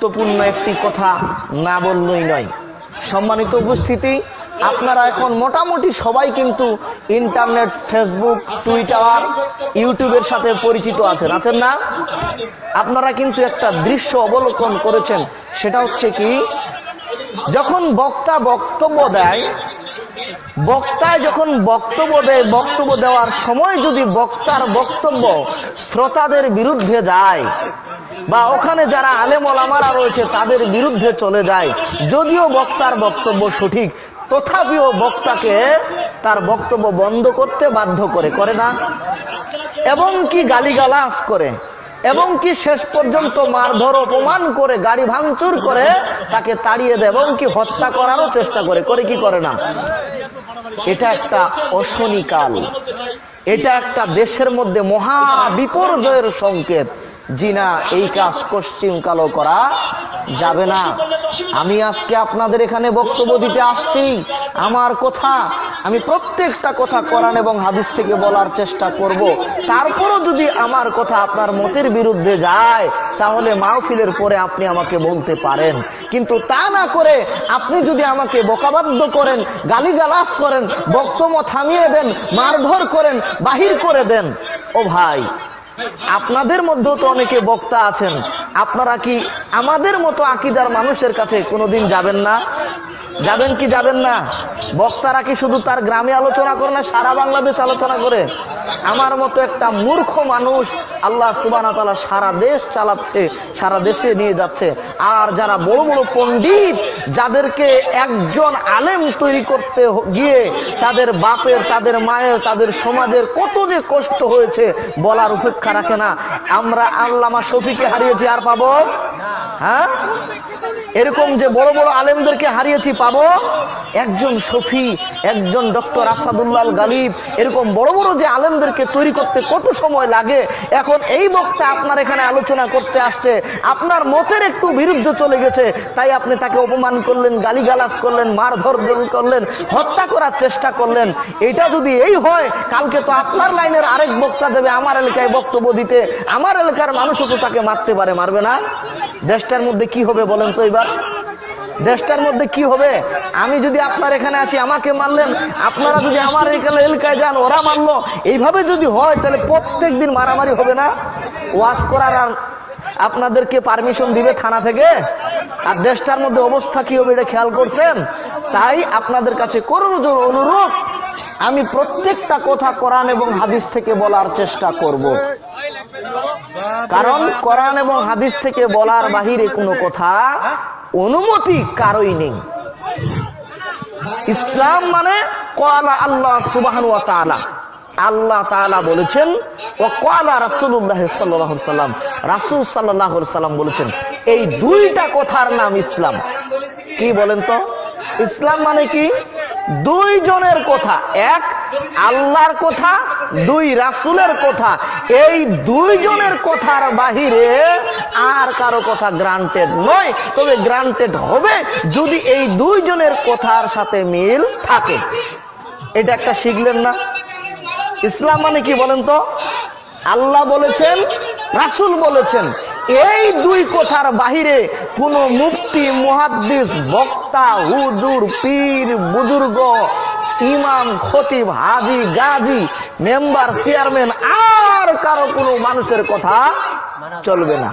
গুরুত্বপূর্ণ একটি কথা না বললেই নয়। সম্মানিত উপস্থিতি, আপনারা এখন মোটামুটি সবাই কিন্তু ইন্টারনেট, ফেসবুক, টুইটার, ইউটিউবের সাথে পরিচিত আছেন। আছেন না? আপনারা কিন্তু একটা দৃশ্য অবলোকন করেছেন, সেটা হচ্ছে কি, যখন বক্তা বক্তব্য দেয় বক্তায় যখন বক্তব্য দেয়, বক্তব্য দেওয়ার সময় যদি বক্তার বক্তব্য শ্রোতাদের বিরুদ্ধে যায় বা ওখানে যারা আলেম ওলামারা রয়েছে তাদের বিরুদ্ধে চলে যায়, যদিও বক্তার বক্তব্য সঠিক, তথাপিও বক্তাকে তার বক্তব্য বন্ধ করতে বাধ্য করে করে না। এবং কি গালিগালাজ করে, এবং কি শেষ পর্যন্ত মারধর, অপমান করে, গাড়ি ভাঙচুর করে তাকে তাড়িয়ে দেয়, এবং কি হত্যা করারও চেষ্টা করে করে কি করে না? এটা একটা অশনিকাল। এটা একটা দেশের মধ্যে মহা বিপর্যয়ের সংকেত। জি না এই কাজ পশ্চিম কালো করা যাবে না। আমি আজকে আপনাদের এখানে বক্তব্য দিতে আসছি। আমার কথা, আমি প্রত্যেকটা কথা কোরআন এবং হাদিস থেকে বলার চেষ্টা করব। তারপরও যদি আমার কথা আপনার মতের বিরুদ্ধে যায় তাহলে মাহফিলের পরে আপনি আমাকে বলতে পারেন। কিন্তু তা না করে আপনি যদি আমাকে বকাবাদ্য করেন, গালিগালাজ করেন, বক্তব্য থামিয়ে দেন, মারধর করেন, বাহির করে দেন, ও ভাই, আপনাদের মধ্যেও তো অনেকে বক্তা আছেন। আপনারা কি আমাদের মতো আকিদার মানুষের কাছে কোনোদিন যাবেন না? যাবেন কি যাবেন না? বক্তারা কি শুধু তার গ্রামে আলোচনা করে না, সারা বাংলাদেশ আলোচনা করে? আমার মতো একটা মূর্খ মানুষ আল্লাহ সুবান সারা দেশ চালাচ্ছে, সারা দেশে নিয়ে যাচ্ছে। আর যারা বড় বড় পণ্ডিত, যাদেরকে একজন আলেম তৈরি করতে গিয়ে তাদের বাপের, তাদের মায়ের, তাদের সমাজের কত যে কষ্ট হয়েছে বলার উপেক্ষা রাখে না। আমরা আল্লামা শফিকে হারিয়েছি, আর পাবো? হ্যাঁ? এরকম যে বড় বড় আলেমদেরকে হারিয়েছি পাবো? একজন শফি, একজন ডক্টর আসাদুল্লাল গালিব, এরকম বড় বড় যে আলেমদেরকে তৈরি করতে কত সময় লাগে? এখন এই বক্তা আপনার এখানে আলোচনা করতে আসছে। আপনার মতের একটু বিরুদ্ধে চলে গেছে। তাই আপনি তাকে অপমান করলেন, গালিগালাজ করলেন, মারধর করলেন, হত্যা করার চেষ্টা করলেন। এটা যদি এই হয়, কালকে তো আপনার লাইনের আরেক বক্তা যাবে আমার এলাকায় বক্তব্য দিতে। আমার এলাকার মানুষও তো তাকে মারতে পারে, মারবে না? দেশটার মধ্যে কি হবে বলেন তো এবার? দেশটার মধ্যে কি হবে? আমি যদি আপনার এখানে আসি, আমাকে মারলেন, আপনারা যদি আমার এখানে এলাকায় যান, ওরা মারলো। এইভাবে যদি হয়, তাহলে প্রত্যেক দিন মারামারি হবে না? ওয়াজ করার আর আপনাদেরকে পারমিশন দিবে থানা থেকে? আর দেশটার মধ্যে অবস্থা কি হবে, এটা খেয়াল করছেন? তাই আপনাদের কাছে জোর অনুরোধ, আমি প্রত্যেকটা কথা কোরআন এবং হাদিস থেকে বলার চেষ্টা করব। কারণ কোরআন এবং হাদিস থেকে বলার বাহিরে কোনো কথা, অনুমতি কারোই নেই। ইসলাম মানে কলা আল্লাহ সুবাহান আল্লাহ তাআলা বলেছেন ও কলা আলাইহি সাল্লাম। রাসূল আলাইহি সাল্লাম বলেছেন, এই দুইটা কথার নাম ইসলাম। কি বলেন তো? ইসলাম মানে কি? দুই জনের কথা। এক আল্লাহর কথা, দুই রাসুলের কথা। এই দুইজনের কথার বাহিরে আর কারও কথা গ্রান্টেড নয়। তবে গ্রান্টেড হবে যদি এই দুইজনের কথার সাথে মিল থাকে। এটা একটা শিখলেন না? ইসলাম মানে কি বলেন তো? আল্লাহ বলেছেন, রাসূল বলেছেন। এই দুই কথার বাহিরে কোন মুক্তি মুহাদ্দিস, বক্তা, হুজুর, পীর, বুজুর্গ, ইমাম, খতিব, হাজি, গাজি, মেম্বার, চেয়ারম্যান, আর কারও কোনো মানুষের কথা চলবে না।